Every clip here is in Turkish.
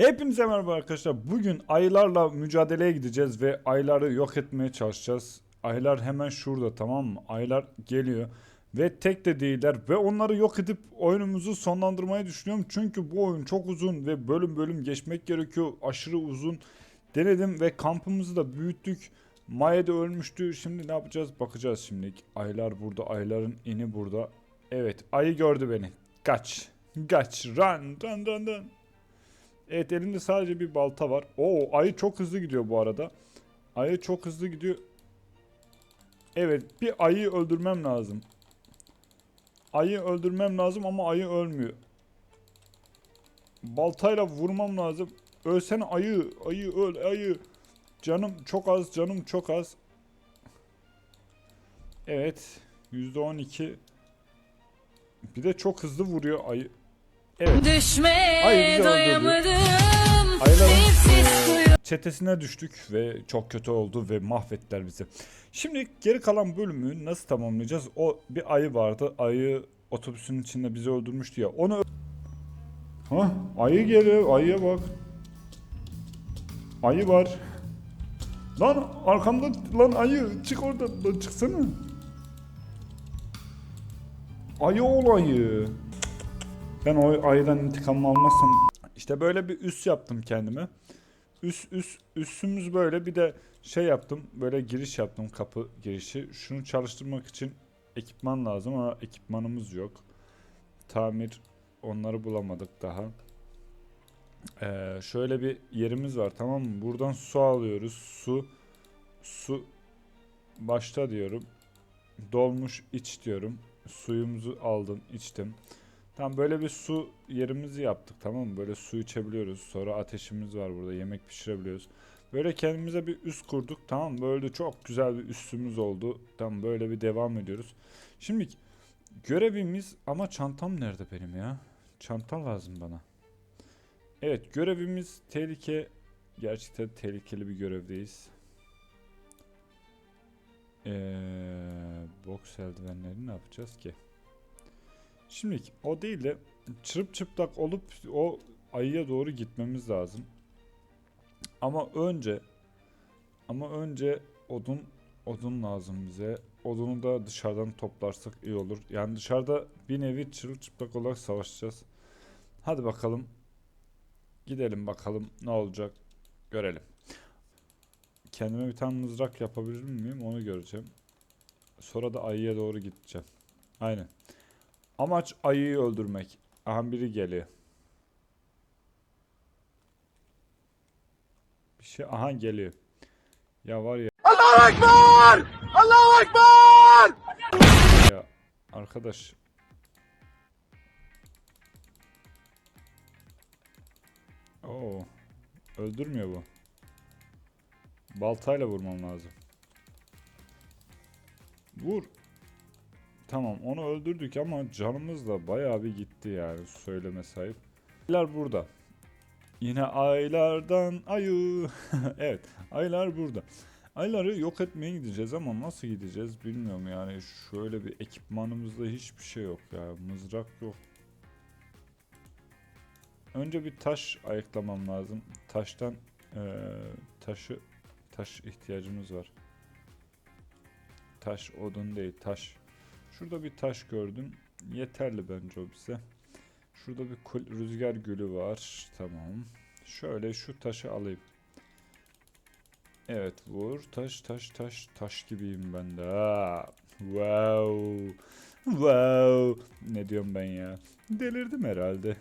Hepinize merhaba arkadaşlar. Bugün ayılarla mücadeleye gideceğiz ve ayıları yok etmeye çalışacağız. Ayılar hemen şurada tamam mı? Ayılar geliyor ve tek de değiller ve onları yok edip oyunumuzu sonlandırmayı düşünüyorum. Çünkü bu oyun çok uzun ve bölüm bölüm geçmek gerekiyor. Aşırı uzun. Denedim ve kampımızı da büyüttük. Maya da ölmüştü. Şimdi ne yapacağız? Bakacağız şimdi. Ayılar burada. Ayıların ini burada. Evet ayı gördü beni. Kaç. Kaç. Run. Run run run. Evet elinde sadece bir balta var. Oo ayı çok hızlı gidiyor bu arada. Ayı çok hızlı gidiyor. Evet bir ayıyı öldürmem lazım. Ayı öldürmem lazım ama ayı ölmüyor. Baltayla vurmam lazım. Ölsene ayı. Ayı öl ayı. Canım çok az canım çok az. Evet. %12. Bir de çok hızlı vuruyor ayı. Evet. Düşmeye Dipsiz eee, kuyu- çetesine düştük ve çok kötü oldu ve mahvettiler bizi. Şimdi geri kalan bölümü nasıl tamamlayacağız? O bir ayı vardı. Ayı otobüsün içinde bizi öldürmüştü ya. Onu Ha, ayı geliyor. Ayıya bak. Ayı var. Lan arkamda lan ayı çık oradan lan çıksana. Ayı ol ayı. Ben o ayıdan intikamımı almazsam işte böyle bir üs yaptım kendime. Üst üst üstümüz böyle bir de şey yaptım. Böyle giriş yaptım kapı girişi. Şunu çalıştırmak için ekipman lazım ama ekipmanımız yok. Tamir onları bulamadık daha. Ee, şöyle bir yerimiz var tamam mı? Buradan su alıyoruz. Su su başta diyorum. Dolmuş iç diyorum. Suyumuzu aldım, içtim. Tamam böyle bir su yerimizi yaptık tamam mı? Böyle su içebiliyoruz. Sonra ateşimiz var burada. Yemek pişirebiliyoruz. Böyle kendimize bir üst kurduk tamam mı? Böyle çok güzel bir üstümüz oldu. Tamam böyle bir devam ediyoruz. Şimdi görevimiz ama çantam nerede benim ya? Çanta lazım bana. Evet görevimiz tehlike. Gerçekten tehlikeli bir görevdeyiz. Ee, boks eldivenleri ne yapacağız ki? Şimdi o değil de çırp çıplak olup o ayıya doğru gitmemiz lazım. Ama önce ama önce odun odun lazım bize. Odunu da dışarıdan toplarsak iyi olur. Yani dışarıda bir nevi çırılçıplak olarak savaşacağız. Hadi bakalım. Gidelim bakalım ne olacak. Görelim. Kendime bir tane mızrak yapabilir miyim onu göreceğim. Sonra da ayıya doğru gideceğim. Aynen. Amaç ayıyı öldürmek. Aha biri geliyor. Bir şey aha geliyor. Ya var ya. Allahu Ekber! Allahu Ekber! Ya arkadaş. Oo. Öldürmüyor bu. Baltayla vurmam lazım. Vur. Tamam onu öldürdük ama canımız da bayağı bir gitti yani söyleme sahip. Aylar burada. Yine aylardan ayı. evet aylar burada. Ayları yok etmeye gideceğiz ama nasıl gideceğiz bilmiyorum yani. Şöyle bir ekipmanımızda hiçbir şey yok ya. Mızrak yok. Önce bir taş ayıklamam lazım. Taştan eee, taşı taş ihtiyacımız var. Taş odun değil taş. Şurada bir taş gördüm. Yeterli bence o bize. Şurada bir rüzgar gülü var. Tamam. Şöyle şu taşı alayım. Evet vur. Taş taş taş. Taş gibiyim ben de. Ha. Wow. Wow. Ne diyorum ben ya? Delirdim herhalde.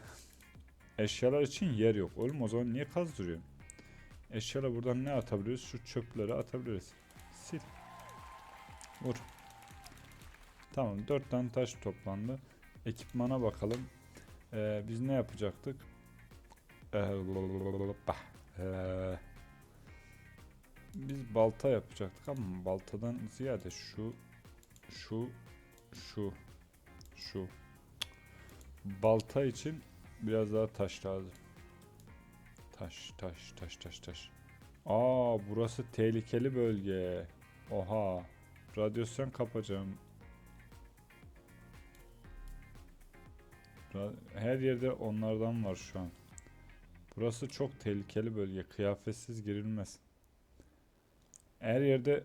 Eşyalar için yer yok. Oğlum o zaman niye kazdırıyorum? Eşyalar buradan ne atabiliriz? Şu çöpleri atabiliriz. Sil. Vur. Tamam 4 tane taş toplandı. Ekipmana bakalım. Ee, biz ne yapacaktık? Ee, ee, biz balta yapacaktık ama baltadan ziyade şu şu şu şu balta için biraz daha taş lazım. Taş taş taş taş taş. Aa burası tehlikeli bölge. Oha. Radyasyon kapacağım. Her yerde onlardan var şu an. Burası çok tehlikeli bölge. Kıyafetsiz girilmez. Her yerde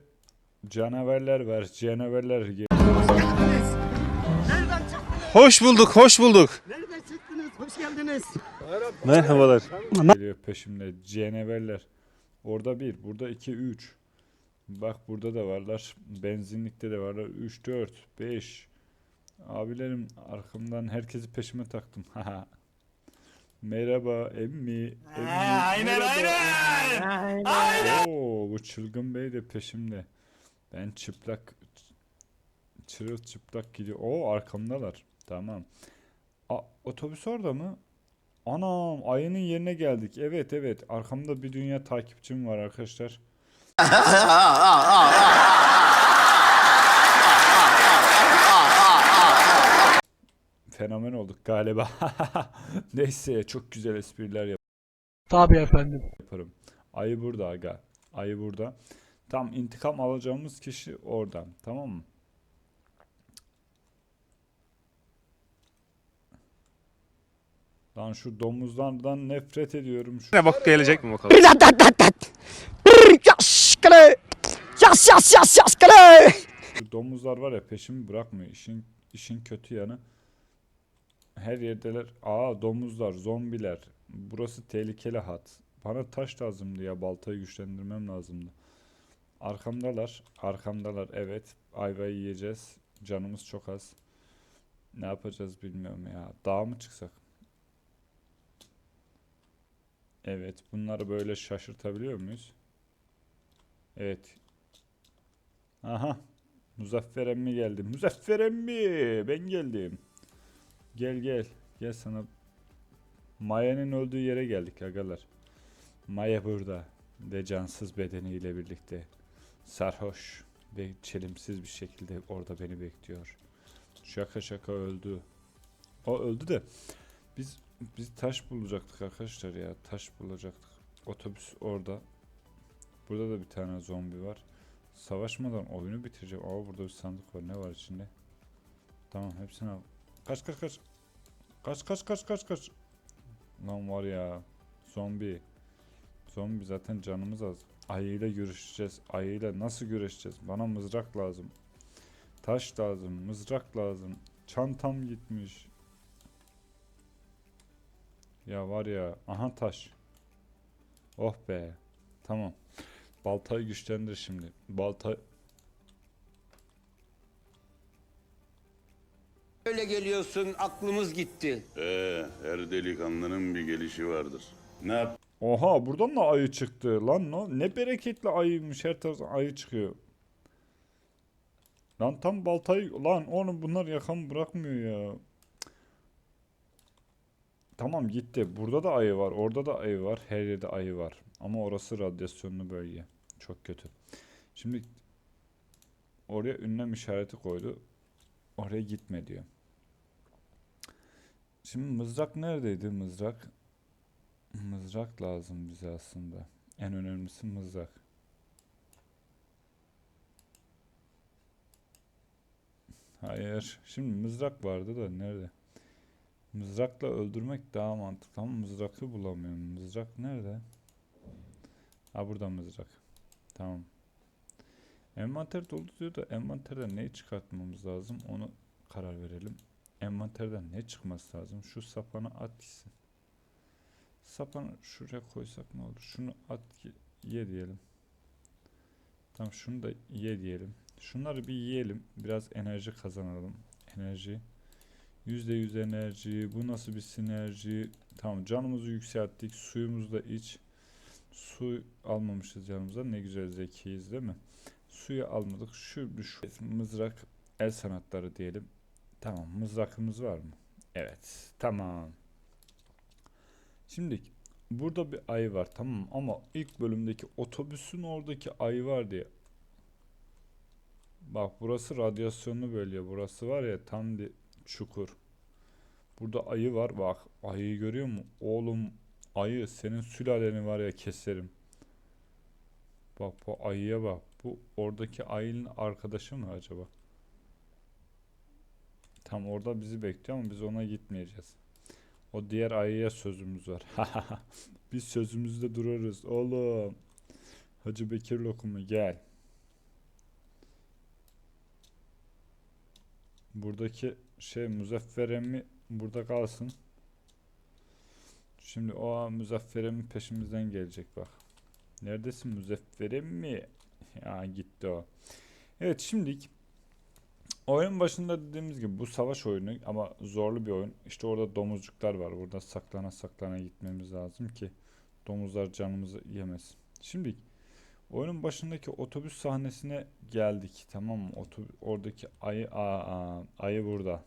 canavarlar var. Canavarlar. Hoş bulduk, hoş bulduk. Nereden çıktınız? Hoş geldiniz. Merhabalar. Geliyor peşimde. Canavarlar. Orada bir. Burada iki, üç. Bak burada da varlar. Benzinlikte de varlar. Üç, dört, beş. Abilerim arkamdan herkesi peşime taktım. Merhaba emmi. emmi. aynen, Merhaba. Oo, bu çılgın bey de peşimde. Ben çıplak çırılçıplak gidiyor. Oo arkamdalar. Tamam. A, otobüs orada mı? Anam ayının yerine geldik. Evet evet arkamda bir dünya takipçim var arkadaşlar. galiba. Neyse çok güzel espriler yap- Tabii efendim. yaparım. Ayı burada aga. Ayı burada. Tam intikam alacağımız kişi orada. Tamam mı? Lan şu domuzlardan nefret ediyorum. Şu Ne bak gelecek mi bakalım? Yas kale. Yas yas yas yas kale. Şu domuzlar var ya peşimi bırakmıyor. İşin işin kötü yanı. Her yerdeler. Aa domuzlar, zombiler. Burası tehlikeli hat. Bana taş lazımdı ya. Baltayı güçlendirmem lazımdı. Arkamdalar. Arkamdalar. Evet. Ayvayı yiyeceğiz. Canımız çok az. Ne yapacağız bilmiyorum ya. Dağa mı çıksak? Evet. Bunları böyle şaşırtabiliyor muyuz? Evet. Aha. Muzaffer emmi geldi. Muzaffer emmi ben geldim. Gel gel. Gel sana. Maya'nın öldüğü yere geldik agalar. Maya burada. Ve cansız bedeniyle birlikte. Sarhoş ve çelimsiz bir şekilde orada beni bekliyor. Şaka şaka öldü. O öldü de biz biz taş bulacaktık arkadaşlar ya. Taş bulacaktık. Otobüs orada. Burada da bir tane zombi var. Savaşmadan oyunu bitireceğim. Aa burada bir sandık var. Ne var içinde? Tamam hepsini al. Kaç kaç kaç. Kaç kaç kaç kaç kaç. Lan var ya. Zombi. Zombi zaten canımız az. Ayıyla görüşeceğiz. Ayıyla nasıl görüşeceğiz? Bana mızrak lazım. Taş lazım. Mızrak lazım. Çantam gitmiş. Ya var ya. Aha taş. Oh be. Tamam. Baltayı güçlendir şimdi. Balta Öyle geliyorsun aklımız gitti. Ee, her delikanlının bir gelişi vardır. Ne yap? Oha buradan da ayı çıktı. Lan no, ne bereketli ayıymış. Her taraftan ayı çıkıyor. Lan tam baltayı lan onu bunlar yakan bırakmıyor ya. Tamam gitti. Burada da ayı var. Orada da ayı var. Her yerde ayı var. Ama orası radyasyonlu bölge. Çok kötü. Şimdi oraya ünlem işareti koydu. Oraya gitme diyor. Şimdi mızrak neredeydi mızrak? Mızrak lazım bize aslında. En önemlisi mızrak. Hayır. Şimdi mızrak vardı da nerede? Mızrakla öldürmek daha mantıklı ama mızrakı bulamıyorum. Mızrak nerede? Ha burada mızrak. Tamam. Envanter dolu diyor da envanterden neyi çıkartmamız lazım onu karar verelim. Envanterden ne çıkması lazım? Şu sapanı at gitsin. Sapanı şuraya koysak ne olur? Şunu at ye, ye diyelim. Tamam şunu da ye diyelim. Şunları bir yiyelim. Biraz enerji kazanalım. Enerji. %100 enerji. Bu nasıl bir sinerji? Tamam canımızı yükselttik. Suyumuzu da iç. Su almamışız yanımıza. Ne güzel zekiyiz değil mi? Suyu almadık. Şu, şu mızrak el sanatları diyelim. Tamam mızrakımız var mı? Evet. Tamam. Şimdi burada bir ayı var tamam ama ilk bölümdeki otobüsün oradaki ayı var diye. Bak burası radyasyonlu bölge. Burası var ya tam bir çukur. Burada ayı var. Bak ayıyı görüyor musun? Oğlum ayı senin sülaleni var ya keserim. Bak bu ayıya bak. Bu oradaki ayının arkadaşı mı acaba? Tam orada bizi bekliyor ama biz ona gitmeyeceğiz. O diğer ayıya sözümüz var. Biz sözümüzde dururuz oğlum. Hacı Bekir lokumu gel. Buradaki şey Muzaffer emmi burada kalsın. Şimdi o Muzaffer emmi peşimizden gelecek bak. Neredesin Muzaffer emmi? Ya gitti o. Evet şimdilik oyun başında dediğimiz gibi bu savaş oyunu ama zorlu bir oyun. İşte orada domuzcuklar var. Burada saklana saklana gitmemiz lazım ki domuzlar canımızı yemesin. Şimdi oyunun başındaki otobüs sahnesine geldik. Tamam mı? Otobüs, oradaki ayı aa, ayı burada.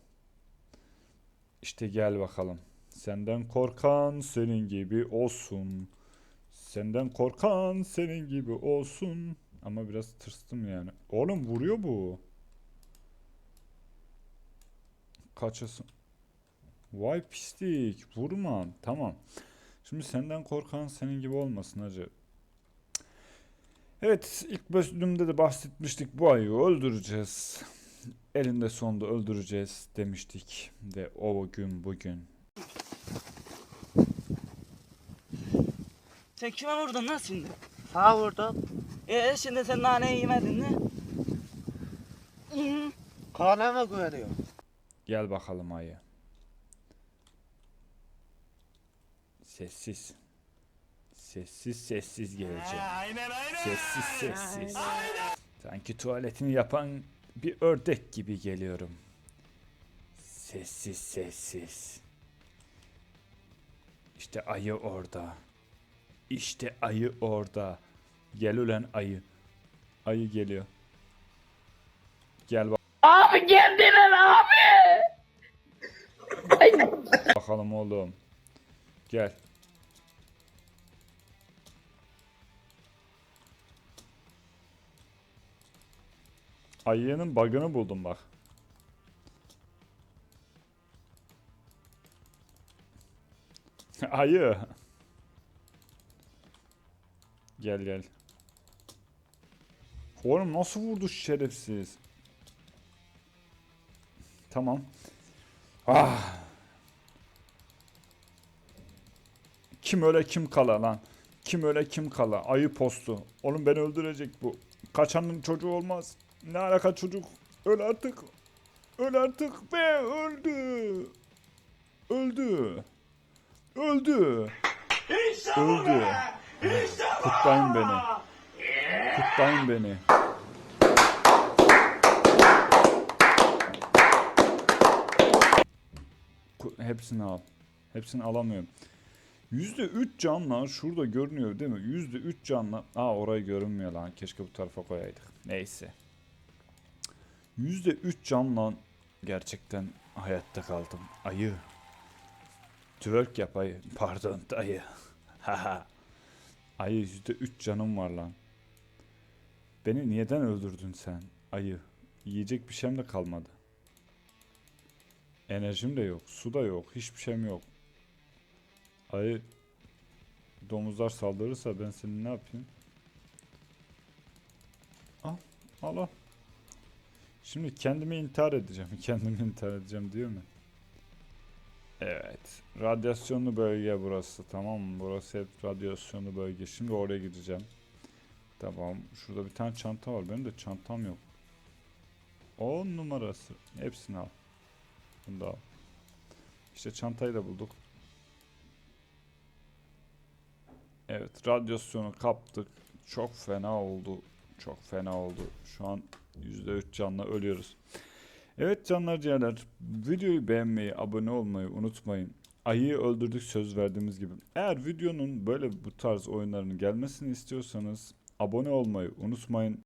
İşte gel bakalım. Senden korkan senin gibi olsun. Senden korkan senin gibi olsun. Ama biraz tırstım yani. Oğlum vuruyor bu. Kaçasın. Vay pislik. Vurma. Tamam. Şimdi senden korkan senin gibi olmasın hacı. Evet ilk bölümde de bahsetmiştik bu ayı öldüreceğiz. Elinde sonunda öldüreceğiz demiştik. De o gün bugün. Sen kime vurdun lan şimdi? Sağ vurdum. Ee şimdi sen naneyi yemedin mi? Kana mı güveniyor? Gel bakalım ayı. Sessiz. Sessiz sessiz geleceğim. Sessiz sessiz. Sanki tuvaletini yapan bir ördek gibi geliyorum. Sessiz sessiz. İşte ayı orada. İşte ayı orada. Gel ulan ayı. Ayı geliyor. Gel bak. Abi geldiler abi. Bakalım oğlum. Gel. Ayının bug'ını buldum bak. Ayı. Gel gel. Oğlum nasıl vurdu şerefsiz? Tamam. Ah. Kim öyle kim kala lan? Kim öyle kim kala? Ayı postu. Oğlum beni öldürecek bu. Kaçanın çocuğu olmaz. Ne alaka çocuk? Öl artık. Öl artık be öldü. Öldü. Öldü. Öldü. Kutlayın beni. Kutlayın beni. Hepsini al. Hepsini alamıyorum. %3 canla şurada görünüyor değil mi? %3 canla. Aa orayı görünmüyor lan. Keşke bu tarafa koyaydık. Neyse. %3 canla gerçekten hayatta kaldım. Ayı. Twerk yap ayı. Pardon dayı. Haha. ayı %3 canım var lan. Beni niyeden öldürdün sen? Ayı. Yiyecek bir şeyim de kalmadı. Enerjim de yok. Su da yok. Hiçbir şeyim yok. Ayı domuzlar saldırırsa ben seni ne yapayım? Al. Al al. Şimdi kendimi intihar edeceğim. Kendimi intihar edeceğim diyor mu? Evet. Radyasyonlu bölge burası. Tamam mı? Burası hep radyasyonlu bölge. Şimdi oraya gideceğim. Tamam. Şurada bir tane çanta var. Benim de çantam yok. 10 numarası. Hepsini al. Bunu da al. İşte çantayı da bulduk. Evet, radyasyonu kaptık. Çok fena oldu. Çok fena oldu. Şu an %3 canla ölüyoruz. Evet canlar ciğerler. Videoyu beğenmeyi, abone olmayı unutmayın. Ayıyı öldürdük söz verdiğimiz gibi. Eğer videonun böyle bu tarz oyunların gelmesini istiyorsanız abone olmayı unutmayın.